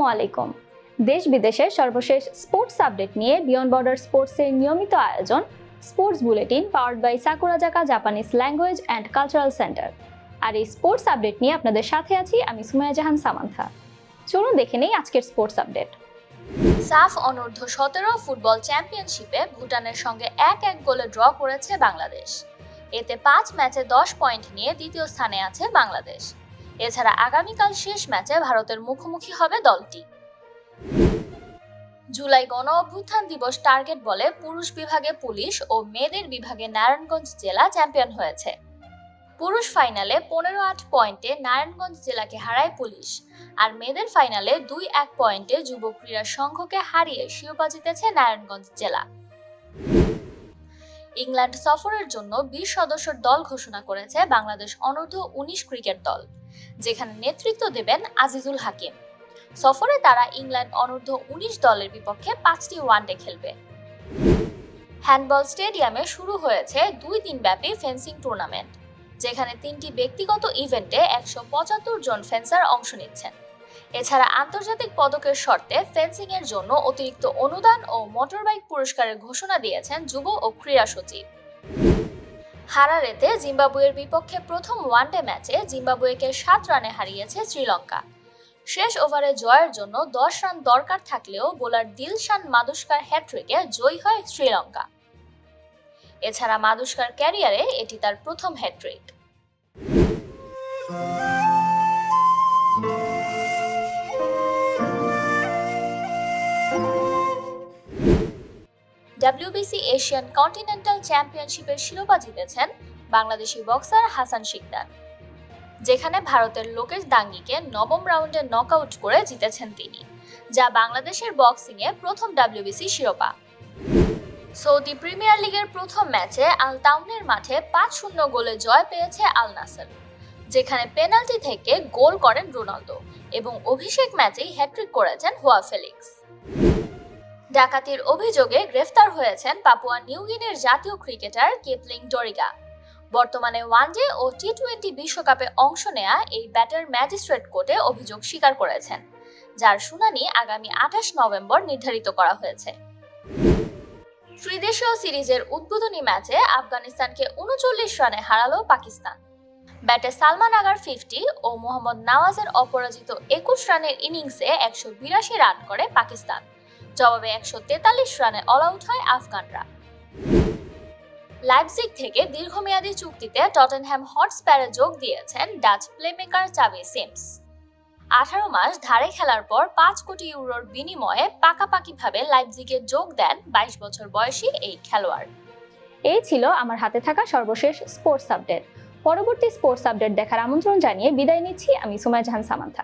আসসালামু আলাইকুম। দেশ বিদেশের সর্বশেষ স্পোর্টস আপডেট নিয়ে বিয়ন্ড বর্ডার স্পোর্টসের নিয়মিত আয়োজন, sports bulletin powered by Sakurazaka Japanese language and cultural centre. আর এই স্পোর্টস আপডেট নিয়ে আপনাদের সাথে আছি আমি সুমায়া জাহান সামান্থা। চলুন দেখে নেই আজকের স্পোর্টস আপডেট। সাফ অনূর্ধ্ব সতেরো ফুটবল চ্যাম্পিয়নশিপে ভুটানের সঙ্গে এক এক গোলে ড্র করেছে বাংলাদেশ। এতে পাঁচ ম্যাচে দশ পয়েন্ট নিয়ে দ্বিতীয় স্থানে আছে বাংলাদেশ। এছাড়া আগামীকাল শেষ ম্যাচে ভারতের মুখোমুখি হবে দলটি। জুলাই গণ অভ্যুত্থান দিবস টার্গেট বলে পুরুষ বিভাগে পুলিশ ও মেয়েদের বিভাগে নারায়ণগঞ্জ জেলা চ্যাম্পিয়ন হয়েছে। পুরুষ ফাইনালে পনেরো আট পয়েন্টে নারায়ণগঞ্জ জেলাকে হারায় পুলিশ, আর মেয়েদের ফাইনালে দুই এক পয়েন্টে যুব ক্রীড়া সংঘকে হারিয়ে শিরোপা জিতেছে নারায়ণগঞ্জ জেলা। ইংল্যান্ড সফরের জন্য বিশ সদস্যের দল ঘোষণা করেছে বাংলাদেশ অনূর্ধ্ব উনিশ ক্রিকেট দল। যেখানে নেতৃত্ব দেবেন আজিজুল হাকিম। সফরে তারা ইংল্যান্ড অনূর্ধ্ব উনিশ দলের বিপক্ষে পাঁচটি ওয়ানডে খেলবে। হ্যান্ডবল স্টেডিয়ামে শুরু হয়েছে দুই দিনব্যাপী ফেন্সিং টুর্নামেন্ট, যেখানে তিনটি ব্যক্তিগত ইভেন্টে একশো পঁচাত্তর জন ফেন্সার অংশ নিচ্ছেন। এছাড়া আন্তর্জাতিক পদকের শর্তে ফেন্সিং এর জন্য অতিরিক্ত অনুদান ও মোটরবাইক পুরস্কারের ঘোষণা দিয়েছেন যুব ও ক্রীড়া সচিব। হারারেতে জিম্বাবুয়ের বিপক্ষে প্রথম ওয়ানডে ম্যাচে জিম্বাবুয়েকে সাত রানে হারিয়েছে শ্রীলঙ্কা। শেষ ওভারে জয়ের জন্য দশ রান দরকার থাকলেও বোলার দিলশান মাদুস্কার হ্যাট্রিকে জয়ী হয় শ্রীলঙ্কা। এছাড়া মাদুস্কার ক্যারিয়ারে এটি তার প্রথম হ্যাট্রিক ডাব্লিউবিসি এশিয়ান কন্টিনেন্টাল চ্যাম্পিয়নশিপের শিরোপা জিতেছেন বাংলাদেশি বক্সার হাসান শিকদার। যেখানে ভারতের লোকেশ দাঙ্গিকে নবম রাউন্ডে নকআউট করে জিতেছেন তিনি, যা বাংলাদেশের বক্সিংয়ে প্রথম ডাব্লিউবিসি শিরোপা। সৌদি প্রিমিয়ার লিগের প্রথম ম্যাচে আল তাউনের মাঠে পাঁচ শূন্য গোলে জয় পেয়েছে আল নাসর যেখানে পেনাল্টি থেকে গোল করেন রোনালদো এবং অভিষেক ম্যাচেই হ্যাট্রিক করেছেন হোয়া ফেলিক্স। ডাকাতির অভিযোগে গ্রেফতার হয়েছেন পাপুয়া নিউগিনের জাতীয় ক্রিকেটার কেপলিং ডরিগা। বর্তমানে ওয়ানডে ও টি টোয়েন্টি বিশ্বকাপে অংশ নেয়া এই ব্যাটার ম্যাজিস্ট্রেট কোর্টে অভিযোগ স্বীকার করেছেন, যার শুনানি আগামী আঠাশ নভেম্বর নির্ধারিত করা হয়েছে। ত্রিদেশীয় সিরিজের উদ্বোধনী ম্যাচে আফগানিস্তানকে উনচল্লিশ রানে হারালো পাকিস্তান। ব্যাটে সালমান আগার ফিফটি ও মোহাম্মদ নওয়াজের অপরাজিত একুশ রানের ইনিংসে একশো বিরাশি রান করে পাকিস্তান। জবাবে একশো তেতাল্লিশ রানে অল আউট হয় আফগানরা। লাইপজিগ থেকে দীর্ঘমেয়াদী চুক্তিতে টটেনহ্যাম হটস্প্যারে যোগ দিয়েছেন ডাচ প্লেমেকার চাবি সিমস। আঠারো মাস ধারে খেলার পর পাঁচ কোটি ইউরোর বিনিময়ে পাকাপাকিভাবে লাইপজিগে যোগ দেন বাইশ বছর বয়সী এই খেলোয়াড়। এই ছিল আমার হাতে থাকা সর্বশেষ স্পোর্টস আপডেট পরবর্তী স্পোর্টস আপডেট দেখার আমন্ত্রণ জানিয়ে বিদায় নিচ্ছি, আমি সুমায় জাহান সামান্থা।